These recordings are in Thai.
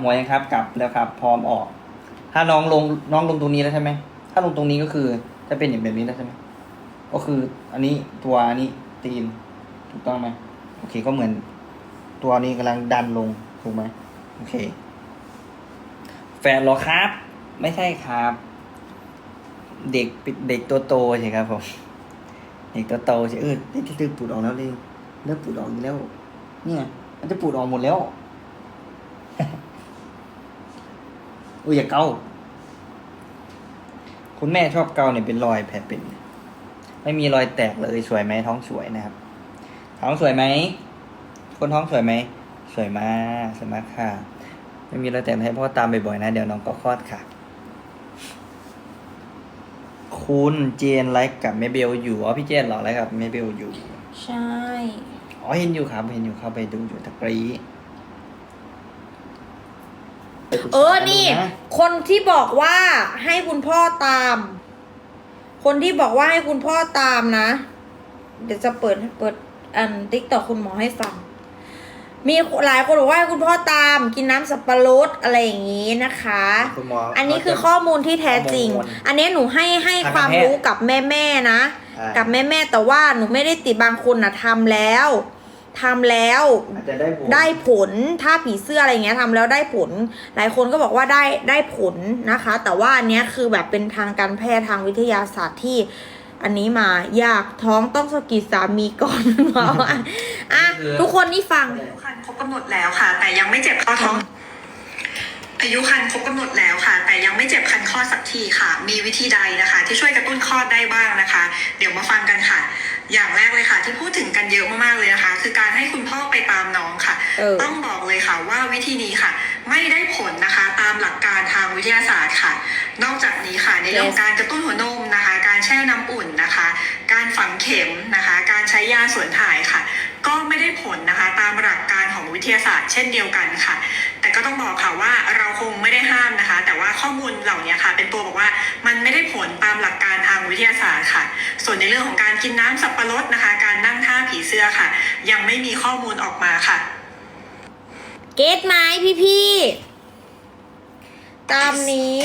หมวยครับกลับแล้วครับ พร้อมออก ถ้าน้องลงน้องลงตรงนี้แล้วใช่ไหมถ้าลงตรงนี้ก็คือจะเป็นอย่างแบบนี้แล้วใช่ไหมก็คืออันนี้ตัวอันนี้ตีนถูกต้องไหมโอเคก็เหมือน ตัวนี้กำลังดันลงถูกไหมโอเค แฟนเหรอครับ ไม่ใช่ครับ เด็กเด็กตัวโตใช่ครับผมเด็กตัวโตใช่เออนี่ที่ปูดออกแล้วเลยเริ่มปูดออกอีกแล้ว เนี่ย มันจะปูดออกหมดแล้ว อุ้ยอย่าเกาคุณแม่ชอบเกาเนี่ยเป็นรอยแผลเป็น ไม่มีรอยแตกเลยสวยไหมท้องสวยนะครับ ท้องสวยไหม คนท้องสวยไหม สวยมากสวยมากค่ะ ไม่มีรอยแตกให้พ่อตามบ่อยๆนะ เดี๋ยวน้องก็คลอดค่ะ คุณเจนไลค์กับเมเบลอยู่อ๋อพี่เจนเหรอไลค์กับเมเบลอยู่ ใช่ อ๋อเห็นอยู่ครับ เห็นอยู่เข้าไปดูอยู่ตะกรี เออ นี่คนที่บอกว่าให้คุณพ่อตาม คนที่บอกว่าให้คุณพ่อตามนะ เดี๋ยวจะเปิดเปิดอันติ๊กต่อคุณหมอให้ฟัง มีหลายคนบอกว่าให้คุณพ่อตาม กินน้ำสับปะรดอะไรอย่างนี้นะคะ คุณหมออันนี้คือข้อมูลที่แท้จริง ข้อมูลอันนี้หนูให้ให้ทางการความแพทย์รู้กับแม่แม่ๆนะ อ่ากับแม่แม่ๆแต่ว่าหนูไม่ได้ติดบางคนนะทำแล้ว ทำแล้วอาจจะได้ผลได้ผลถ้าผีเสื้ออะไรเงี้ยทำแล้วได้ผล หลายคนก็บอกว่าได้ได้ผลนะคะ แต่ว่าอันเนี้ยคือแบบเป็นทางการแพทย์ทางวิทยาศาสตร์ที่อันนี้มาอยากท้องต้องสะกิดสามีก่อนหมออะอะทุกคนนี่ฟัง อายุคันครบกำหนดแล้วค่ะ แต่ยังไม่เจ็บเข้าท้อง อายุคันครบกำหนดแล้วค่ะ แต่ยังไม่เจ็บคันคลอดสักทีค่ะ มีวิธีใดนะคะ ที่ช่วยกระตุ้นคลอดได้บ้างนะคะ เดี๋ยวมาฟังกันค่ะ อย่างแรกเลยค่ะ ที่พูดถึงกันเยอะมากๆเลยนะคะ คือการให้คุณพ่อไปตามน้องค่ะเออต้องบอกเลยค่ะว่าวิธีนี้ค่ะ ไม่ได้ผลนะคะตามหลักการทางวิทยาศาสตร์ค่ะ นอกจากนี้ค่ะในเรื่องของการกระตุ้นหัวนมนะคะ การแช่น้ำอุ่นนะคะ การฝังเข็มนะคะ การใช้ยาสวนถ่ายค่ะ ก็ไม่ได้ผลนะคะตาม วิทยาศาสตร์เช่นเดียวกันค่ะ แต่ก็ต้องบอกค่ะว่าเราคงไม่ได้ห้ามนะคะ แต่ว่าข้อมูลเหล่านี้ค่ะ เป็นตัวบอกว่ามันไม่ได้ผลตามหลักการทางวิทยาศาสตร์ค่ะ ส่วนในเรื่องของการกินน้ำสับปะรดนะคะ การนั่งท่าผีเสื้อค่ะ ยังไม่มีข้อมูลออกมาค่ะ เกตไหมพี่พี่ๆตามนี้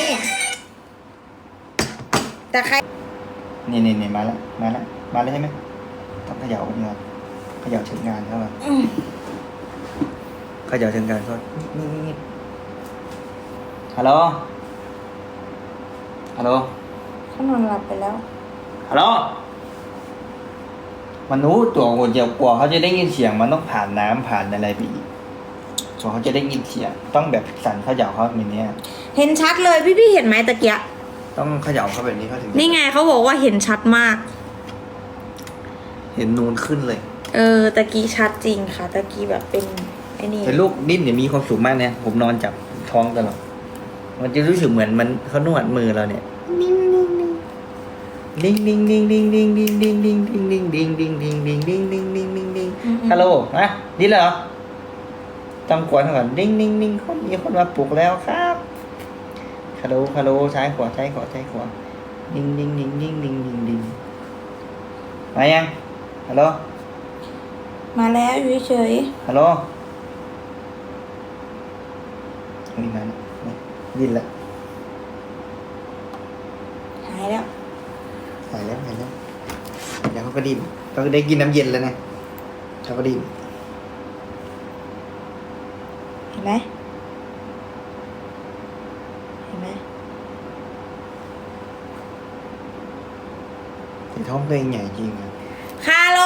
แต่ใครนี่นี่นี่มาแล้ว มาแล้ว มาแล้วใช่ไหมต้องเขย่าเงาเขย่าถึงงานเข้ามา อืมเขย่าถึงงานก็นี่นี่นี่ฮัลโหล ฮัลโหลเขานอนหลับไปแล้ว ฮัลโหลมนุษย์ตัวคนเดียวกว่าเขาจะได้ยินเสียงมันต้องผ่านน้ำผ่านอะไรไปอีกส่วนเขาจะได้ยินเสียง ต้องแบบสั่นเขย่าเขาแบบนี้เห็นชัดเลยพี่พี่ๆเห็นไหมตะเกียะต้องเขย่าเขาแบบนี้เขาถึงจะนี่ไงเขาบอกว่าเห็นชัดมาก เห็นนูนขึ้นเลย เออตะกี้ชัดจริงค่ะ ตะกี้แบบเป็นไอ้นี่ แต่ลูกดิ้นเนี่ยมีความสุขมากเนี่ยผมนอนจับท้องตลอดมันจะรู้สึกเหมือนมันเขานวดมือเราเนี่ยดิ้งดิ้งดิ้งดิ้งดิ้งดิ้งดิ้งดิ้งดิ้งดิ้งดิ้งดิ้งดิ้งดิ้งดิ้งดิ้งดิ้งดิ้งดิ้งฮัลโหลนะดิ้นเลยเหรอต้องกวนก่อนดิ้งดิ้งดิ้งคนมีคนมาปลุกแล้วครับฮัลโหลฮัลโหลซ้ายขวาซ้ายขวาซ้ายขวาดิ้งดิ้งดิ้งดิ้งดิ้งดิ้งดิ้งมายังฮัลโหลมาแล้วอยู่เฉยฮัลโหล นี่มาแล้วนี่ยินแล้วๆหายแล้วหายแล้วหายแล้วเดี๋ยวเขาก็ดิ้นเขาก็ได้กินน้ำเย็นแล้วนะเขาก็ดิ้นเห็นไหมเห็นไหมแต่ท้องตัวเองใหญ่จริงอะคาโล